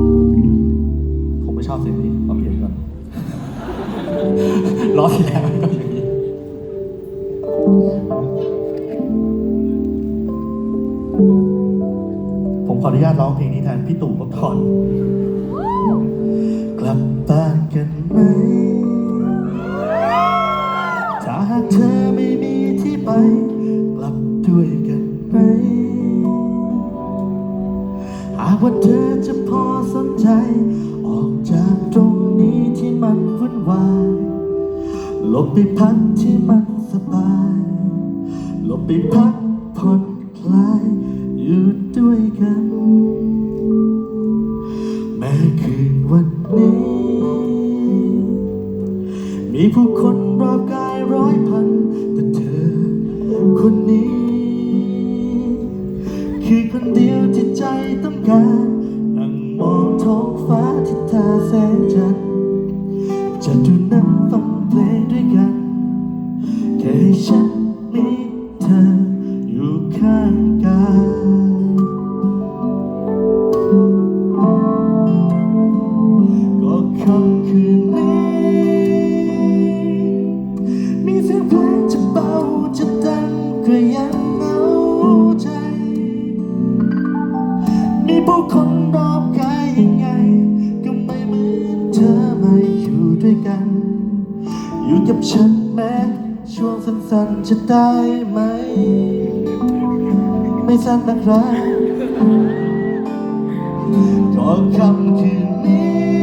ผมไม่ชอบเสียงนี้เอาเปลี่ยนก่อนรอบที่แล้วก็อย่างนี้ผมขออนุญาตร้องเพลงนี้แทนพี่ตู่ก่อนกลับบ้านกันไหมถ้าหากเธอไม่มีที่ไป กลับด้วยกันไหมหากว่าเธอจะพอ ใจ ออกจากตรงนี้ที่มันวุ่นวายหลบไปพักที่มันสบายหลบไปพักผ่อนคลายอยู่ด้วยกัน แม้คืนวันนี้ มีผู้คนรอบกายร้อยพัน แต่เธอคนนี้ คือคนเดียวที่ใจต้องการ แสจันจะดูนังฟังเพลงด้วยกัน แค่ให้ฉันมีเธออยู่ข้างกายก็ค่ำคืนนี้ มีเสียงเพลงจะเบาจะดังก็ยังเหงาใจ มีผู้คนรอ กัน อยู่กับฉันแม้ช่วงสั้นๆจะได้ไหม ไม่สั้นนะครับก็คำคืนนี้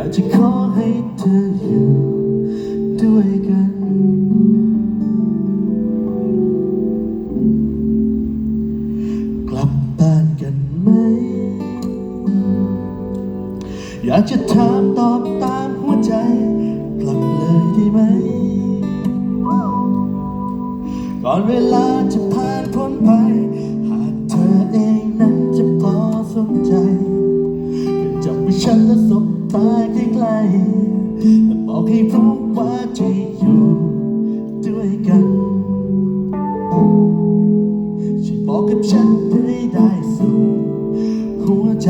ากจะขอให้เธออยู่ด้วยกัน กลับบ้านกันไหม อยากจะถามตอบตามหัวใจ กลับเลยได้ไหม ก่อนเวลาจะผ่าน ให้รู้ว่าจะอยู่ด้วยกันช่วยบอกกับฉันให้ได้สุดหัวใจ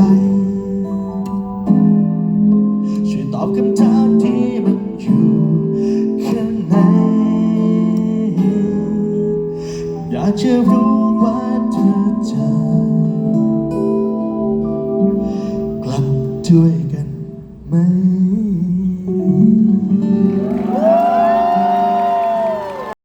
ช่วยตอบคำถามที่มันอยู่ข้างใน อยากจะรู้ว่าเธอจะกลับด้วยกันไหม